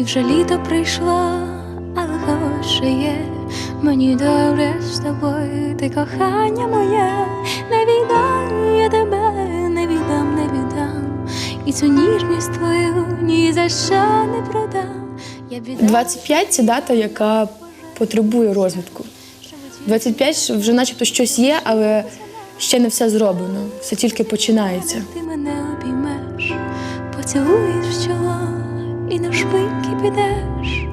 Вже літо прийшло, але хороше є. Мені добре з тобою, ти кохання моє, не віддам я тебе, не віддам, не віддам. І цю ніжність твою ні за що не продам. Я віддам 25 це дата, яка потребує розвитку. 25 вже начебто щось є, але ще не все зроблено. Все тільки починається. ти мене обіймеш, поцілуєш чоло і на шпиньки підеш.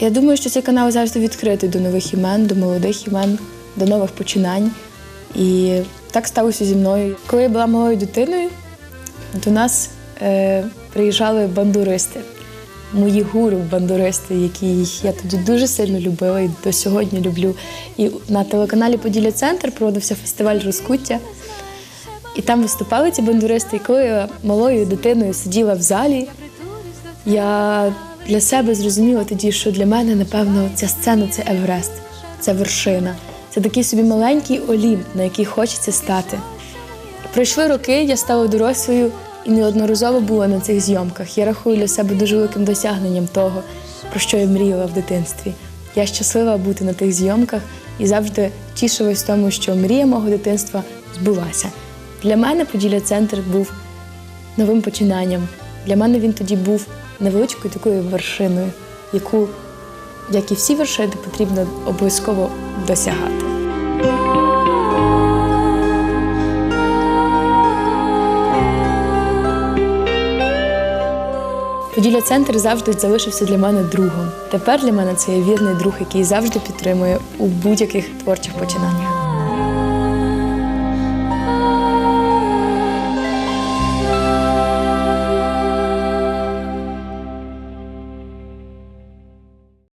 Я думаю, що цей канал завжди відкритий до нових імен, до молодих імен, до нових починань. І так сталося зі мною. Коли я була малою дитиною, до нас е, приїжджали бандуристи, мої гуру бандуристи, які я тоді дуже сильно любила і до сьогодні люблю. І на телеканалі Поділля Центр проводився фестиваль розкуття. І там виступали ці бандуристи. І коли я малою дитиною сиділа в залі, я для себе зрозуміла тоді, що для мене, напевно, ця сцена це Еврест, це вершина. Це такий собі маленький олімп, на який хочеться стати. Пройшли роки, я стала дорослою і неодноразово була на цих зйомках. Я рахую для себе дуже великим досягненням того, про що я мріяла в дитинстві. Я щаслива бути на тих зйомках і завжди тішилась тому, що мрія мого дитинства збулася. Для мене Поділля Центр був новим починанням. Для мене він тоді був невеличкою такою вершиною, яку, як і всі вершини, потрібно обов'язково досягати. Поділля центр завжди залишився для мене другом. Тепер для мене це є вірний друг, який завжди підтримує у будь-яких творчих починаннях.